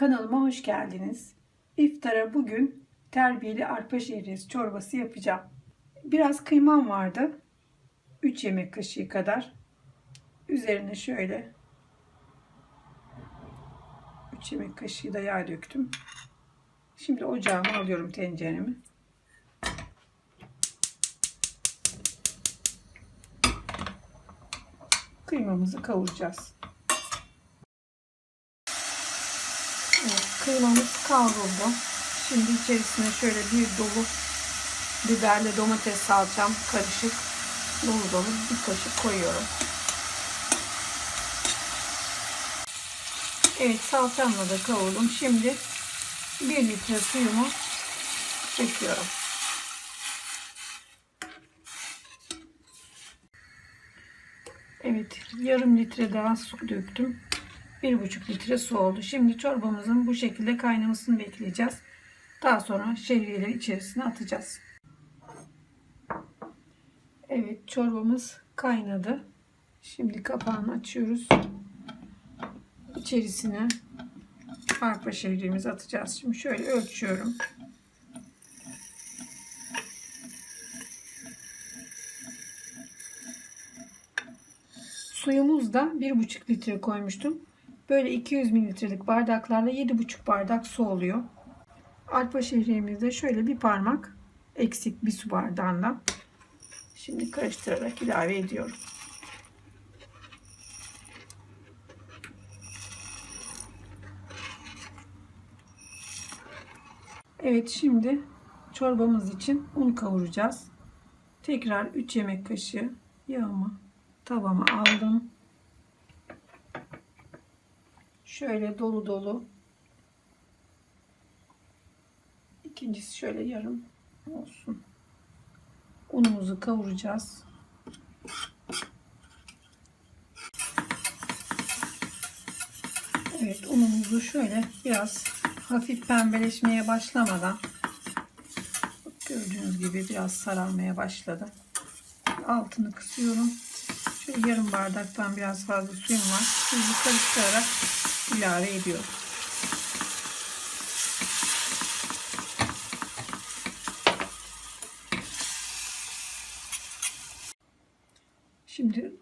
Kanalıma hoş geldiniz. İftara bugün terbiyeli arpa şehriyesi çorbası yapacağım. Biraz kıymam vardı. 3 yemek kaşığı kadar. Üzerine şöyle 3 yemek kaşığı da yağ döktüm. Şimdi ocağıma alıyorum tenceremi. Kıymamızı kavuracağız. Evet, kıymamız kavruldu. Şimdi içerisine şöyle bir dolu biberle domates salçam karışık dolu dolu bir kaşık koyuyorum. Evet salçamla da kavurdum. Şimdi 1 litre suyumu döküyorum. Evet yarım litre daha su döktüm. 1,5 litre su oldu. Şimdi çorbamızın bu şekilde kaynamasını bekleyeceğiz. Daha sonra şehriyeleri içerisine atacağız. Evet çorbamız kaynadı. Şimdi kapağını açıyoruz. İçerisine arpa şehriyemizi atacağız. Şimdi şöyle ölçüyorum. Suyumuz da 1,5 litre koymuştum. Böyle 200 mililitrelik bardaklarla 7,5 bardak su oluyor. Arpa şehriyemizde şöyle bir parmak eksik bir su bardağından. Şimdi karıştırarak ilave ediyorum. Evet şimdi çorbamız için un kavuracağız. Tekrar 3 yemek kaşığı yağımı tavama aldım. Şöyle dolu dolu. İkincisi şöyle yarım olsun. Unumuzu kavuracağız. Evet unumuzu şöyle biraz hafif pembeleşmeye başlamadan gördüğünüz gibi biraz sararmaya başladı. Altını kısıyorum. Şöyle yarım bardaktan biraz fazla suyum var. Şimdi karıştırarak ilave ediyorum. Şimdi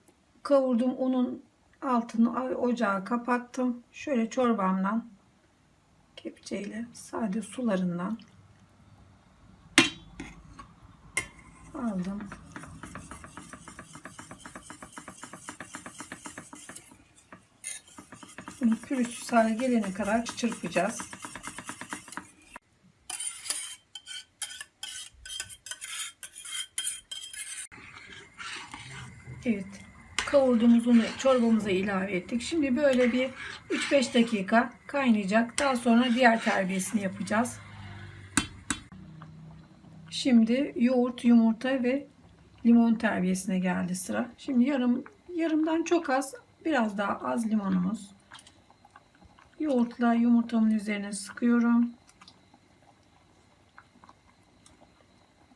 kavurdum unun altını ocağa kapattım. Şöyle çorbamdan kepçeyle sade sularından aldım. Bunu pürüzsüz hale gelene kadar çırpacağız. Evet. Kavurduğumuz unu çorbamıza ilave ettik. Şimdi böyle bir 3-5 dakika kaynayacak. Daha sonra diğer terbiyesini yapacağız. Şimdi yoğurt, yumurta ve limon terbiyesine geldi sıra. Şimdi yarım yarımdan çok az, biraz daha az limonumuz. Yoğurtla yumurtamın üzerine sıkıyorum.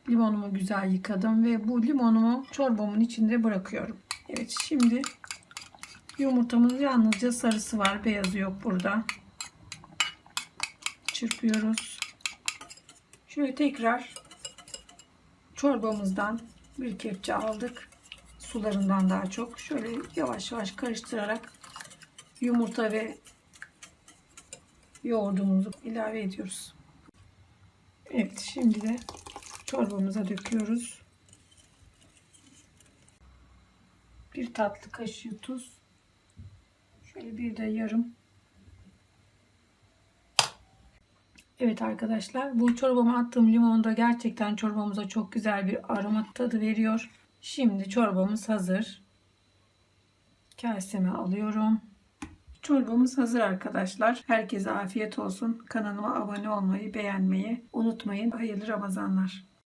Limonumu güzel yıkadım ve bu limonumu çorbamın içinde bırakıyorum. Evet şimdi yumurtamız yalnızca sarısı var. Beyazı yok burada. Çırpıyoruz. Şöyle tekrar çorbamızdan bir kepçe aldık. Sularından daha çok. Şöyle yavaş yavaş karıştırarak yumurta ve yoğurdumuzu ilave ediyoruz. Evet şimdi de çorbamıza döküyoruz. Bir tatlı kaşığı tuz. Şöyle bir de yarım. Evet arkadaşlar bu çorbama attığım limon da gerçekten çorbamıza çok güzel bir aroma tadı veriyor. Şimdi çorbamız hazır. Kaseme alıyorum. Çorbamız hazır arkadaşlar. Herkese afiyet olsun. Kanalıma abone olmayı, beğenmeyi unutmayın. Hayırlı Ramazanlar.